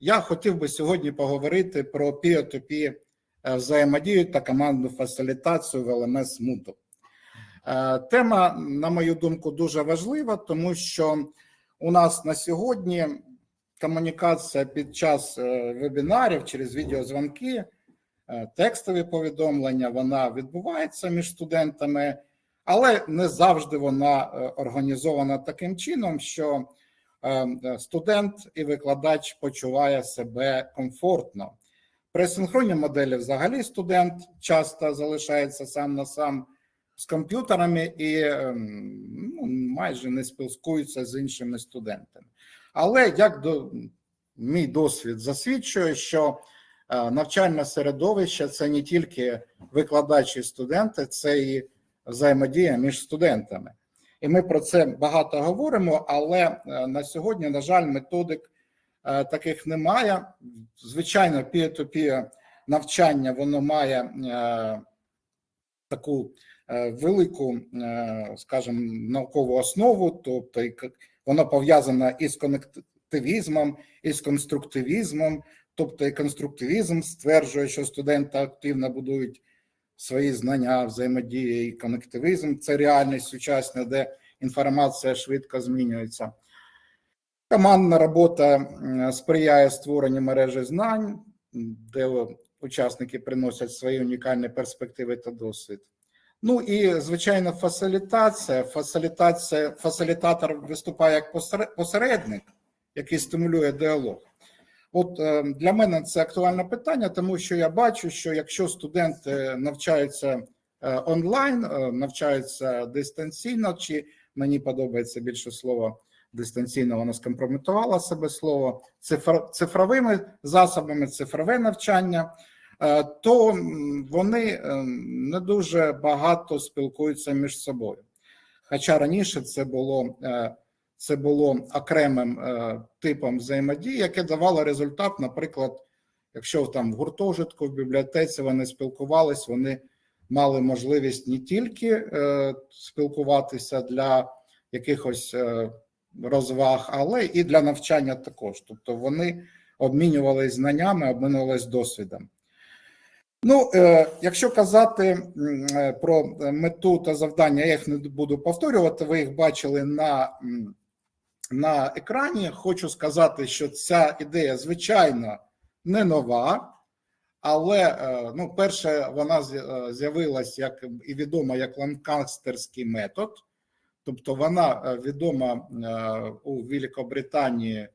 Я хотів би сьогодні поговорити про peer-to-peer е, взаємодію та командну фасилітацію в ЛМС Moodle. Е, Тема, на мою думку, дуже важлива, тому що у нас на сьогодні комунікація під час е, вебінарів через відеозвонки, текстові повідомлення, вона відбувається між студентами, але не завжди вона організована таким чином, що студент і викладач почуває себе комфортно. При синхронній моделі взагалі студент часто залишається сам на сам з комп'ютерами і ем, ну, майже не спілкується з іншими студентами. Але як до мій досвід засвідчує, що е, навчальне середовище це не тільки викладачі і студенти, це і взаємодія між студентами. І ми про це багато говоримо, але е, на сьогодні, на жаль, методик е, таких немає. Звичайно, peer-to-peer навчання воно має е, таку велику, скажімо, наукову основу, тобто воно пов'язане із конективізмом, із конструктивізмом. Тобто і конструктивізм стверджує, що студенти активно будують свої знання, взаємодії і конективізм це реальність сучасна, де інформація швидко змінюється. Командна робота сприяє створенню мережі знань, де учасники приносять свої унікальні перспективи та досвід. Ну і звичайно, фасилітація. Фасилітація, фасилітатор виступає як посередник, який стимулює діалог. От е, для мене це актуальне питання, тому що я бачу, що якщо навчаються е, онлайн, е, навчаються дистанційно, чи мені подобається більше слово дистанційно, воно скомпрометувало себе слово цифр, цифровими засобами, цифрове навчання, то вони не дуже багато спілкуються між собою. Хоча раніше це було це було окремим е, типом взаємодії, яке давало результат. Наприклад, якщо там в гуртожитку, в бібліотеці вони спілкувались, вони мали можливість не тільки е, спілкуватися для якихось е, розваг, але і для навчання також. Тобто вони обмінювалися знаннями, обмінювалися досвідом. Ну, якщо казати про мету та завдання, я їх не буду повторювати. Ви їх бачили на, на екрані. Хочу сказати, що ця ідея, звичайно, не нова, але е, ну, перше, вона е, з'явилась як і відома як ланкастерський метод, тобто вона е, відома у Великобританії,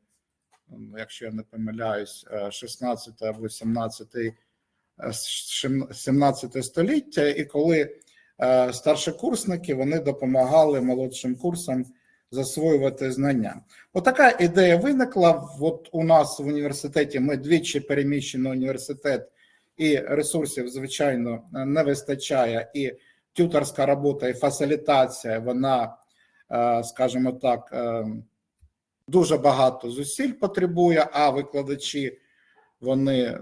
якщо я не помиляюсь, е, 16 або 17 е, 17 століття, і коли старшокурсники вони допомагали молодшим курсам засвоювати знання. Отака ідея виникла. От у нас в університеті ми двічі переміщено університет, і ресурсів, звичайно, не вистачає. І тюторська робота і фасилітація, вона, е, скажімо так, е, дуже багато зусиль потребує, а викладачі вони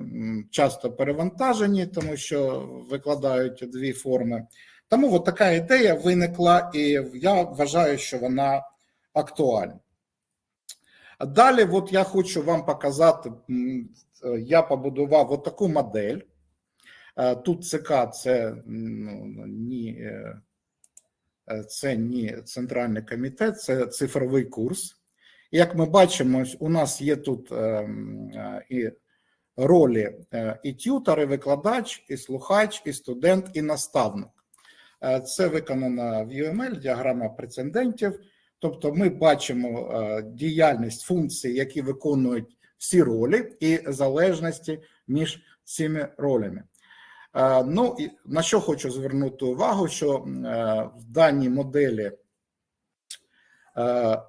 часто перевантажені, тому що викладають дві форми. Тому от така ідея виникла, і я вважаю, що вона актуальна. Далі, от я хочу вам показати, е, я побудував таку модель. Е, Тут ЦК це ні, це ні центральний комітет, це цифровий курс. Як ми бачимо, у нас є тут і ролі і тютор, і викладач, і слухач, і студент, і наставник. Е, Це виконано в UML, діаграма прецедентів. Тобто, ми бачимо е, діяльність функцій, які виконують всі ролі, і залежності між цими ролями. Е, Ну і на що хочу звернути увагу, що е, в даній моделі е,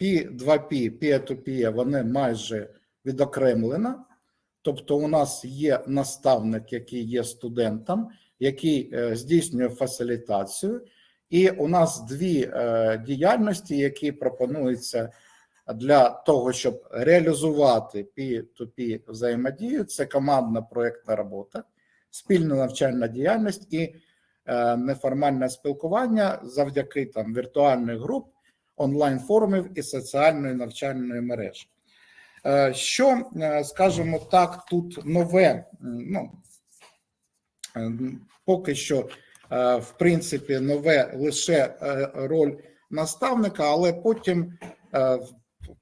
P2P, P2P, вони майже відокремлено. Тобто, у нас є наставник, який є студентом, який здійснює фасилітацію, і у нас дві е, діяльності, які пропонуються для того, щоб реалізувати P2P взаємодію. Це командна проєктна робота, спільна навчальна діяльність і е, неформальне спілкування завдяки там віртуальних груп, онлайн форумів і соціальної навчальної мережі. Е, Що, скажімо так, тут нове, ну, е, поки що, в принципі, нове лише е, роль наставника, але потім, е,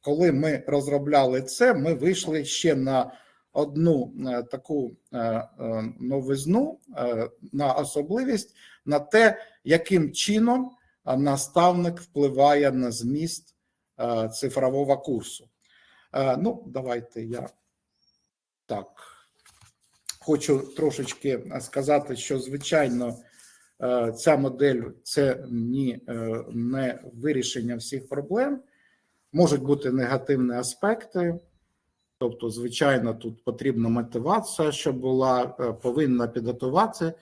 коли ми розробляли це, ми вийшли ще на одну е, таку е, е, новизну, е, на особливість, на те, яким чином е, наставник впливає на зміст е, цифрового курсу. Е, Ну, давайте я так хочу трошечки сказати, що звичайно е, ця модель це ні, е, не вирішення всіх проблем. Можуть бути негативні аспекти. Тобто, звичайно, тут потрібна мотивація, щоб була е, повинна підготувати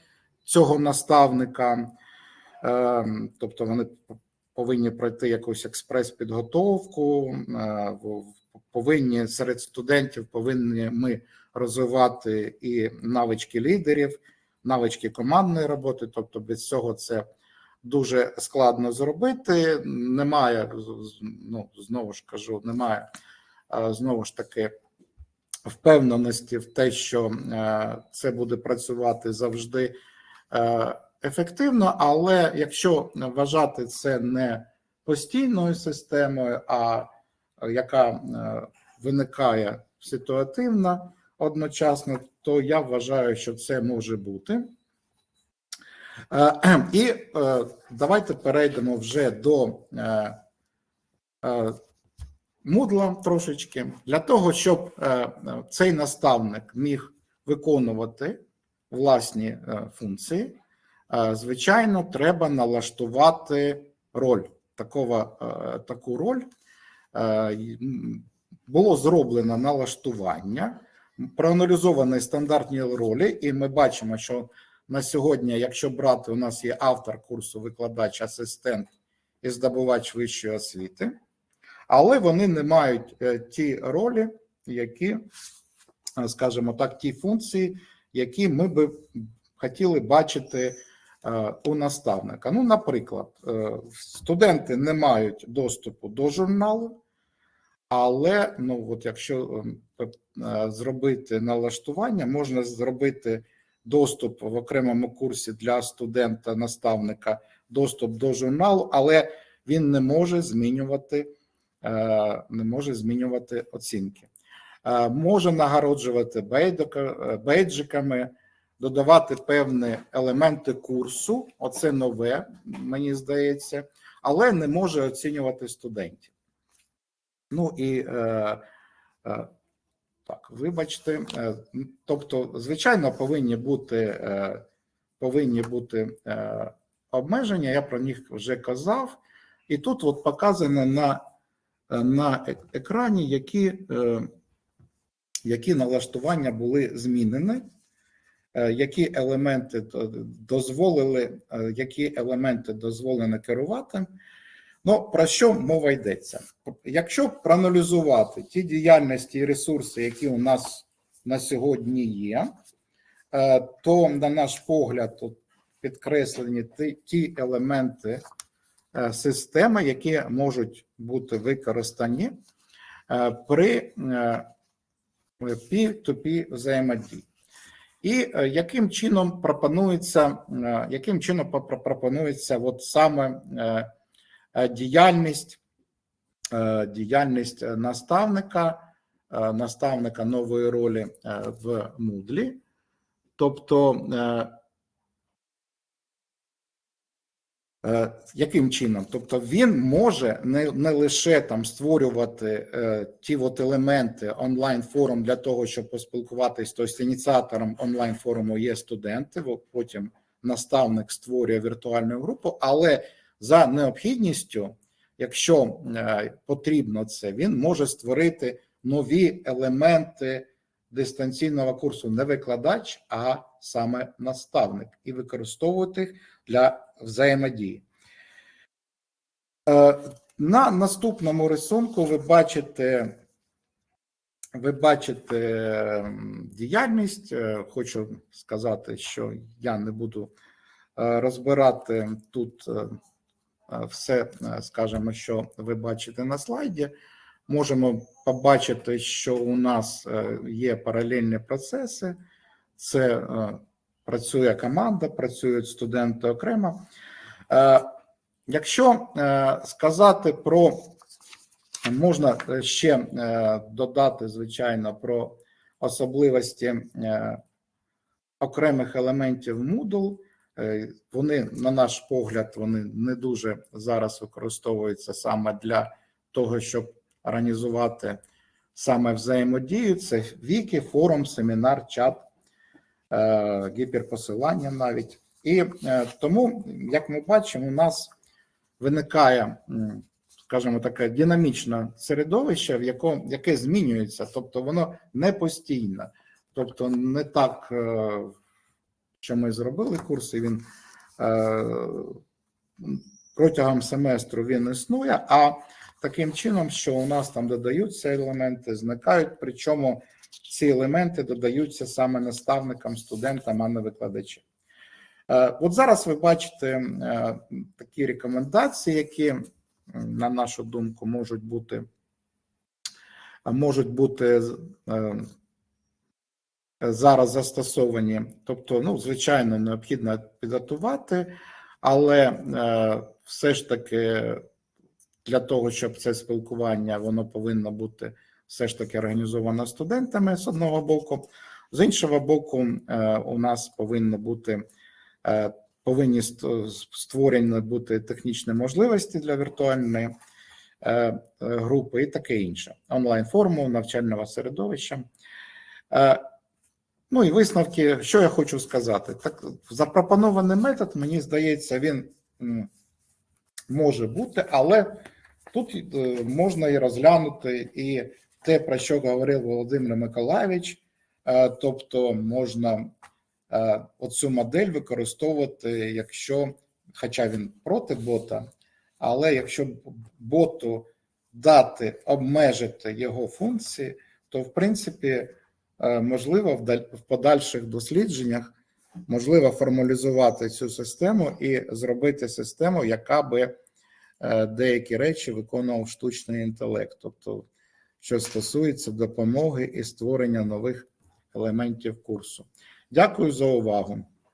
цього наставника. Е, Тобто, вони повинні пройти якусь експрес-підготовку, е, повинні серед студентів повинні ми розвивати і навички лідерів, навички командної роботи. Тобто, без цього це дуже складно зробити. Немає ну знову ж кажу, немає е, знову ж таки впевненості в те, що е, це буде працювати завжди е, ефективно, але якщо вважати це не постійною системою, а яка виникає ситуативно одночасно, то я вважаю, що це може бути. Е, І е, давайте перейдемо вже до е, Moodle трошечки для того, щоб цей наставник міг виконувати власні функції. Звичайно, треба налаштувати роль такого, е, таку роль. Було зроблено налаштування, проаналізовані стандартні ролі, і ми бачимо, що на сьогодні, якщо брати, у нас є автор курсу, викладач, асистент і здобувач вищої освіти, але вони не мають е, ті ролі, які, е, скажімо так, ті функції, які ми би хотіли бачити е, у наставника. Ну, наприклад, студенти не мають доступу до журналу, але ну, от якщо е, е, зробити налаштування, можна зробити доступ в окремому курсі для студента-наставника, доступ до журналу, але він не може змінювати, е, не може змінювати оцінки. Е, Може нагороджувати бейджиками, додавати певні елементи курсу. Оце нове, мені здається, але не може оцінювати студентів. Ну і е, е, так, вибачте, е, тобто, звичайно, повинні бути, е, повинні бути е, обмеження. Я про них вже казав, і тут от показано на, е, на екрані, які, е, які налаштування були змінені. е, Які елементи дозволили, е, які елементи дозволено керувати? Ну, про що мова йдеться? Якщо проаналізувати ті діяльності і ресурси, які у нас на сьогодні є, е, то, на наш погляд, тут підкреслені ті, елементи е, системи, які можуть бути використані е, при е, P2P взаємодії. І яким чином пропонується, яким чином пропо- пропонується от саме діяльність, е, діяльність е, наставника, е, наставника нової ролі в Moodle. Тобто, яким чином? Тобто, він може не, не лише там створювати ті от елементи онлайн форум для того, щоб поспілкуватись, тобто ініціатором онлайн форуму є студенти, от потім наставник створює віртуальну групу, але за необхідністю, якщо е, потрібно це, він може створити нові елементи дистанційного курсу не викладач, а саме наставник, і використовувати їх для взаємодії. Е, На наступному рисунку ви бачите. Ви бачите діяльність. Е, Хочу сказати, що я не буду розбирати тут все, е, скажімо, що ви бачите на слайді. можемо побачити, що у нас е, є паралельні процеси. Це е, працює команда, працюють студенти окремо. Е, Якщо е, сказати про можна ще е, додати, звичайно, про особливості е, окремих елементів Moodle. Е, Вони, на наш погляд, вони не дуже зараз використовуються саме для того, щоб організувати саме взаємодію. Це віки, форум, семінар, чат, е, гіперпосилання навіть. І е, тому, як ми бачимо, у нас виникає, скажімо, таке динамічне середовище, в якому яке змінюється, тобто воно не постійне, тобто не так, що ми зробили курс, і він е, протягом семестру він існує, а таким чином, що у нас там додаються елементи, зникають, причому ці елементи додаються саме наставникам, студентам, а не викладачам. Е, От зараз ви бачите е, такі рекомендації, які, на нашу думку, можуть бути можуть бути зараз застосовані. Тобто, ну, звичайно, необхідно підготувати, але е, все ж таки для того, щоб це спілкування воно повинно бути все ж таки організовано студентами з одного боку, з іншого боку, е, у нас повинно бути е, повинні створені бути технічні можливості для віртуальної групи і таке інше. Онлайн форму навчального середовища. Ну і висновки, що я хочу сказати. Так, запропонований метод, мені здається, він може бути, але тут е, можна і розглянути і те, про що говорив Володимир Миколаївич, е, тобто можна е, оцю модель використовувати, якщо, хоча він проти бота, але якщо боту дати обмежити його функції, то в принципі можливо в подальших дослідженнях можливо формалізувати цю систему і зробити систему, яка би е, деякі речі виконував штучний інтелект, тобто що стосується допомоги і створення нових елементів курсу. Дякую за увагу.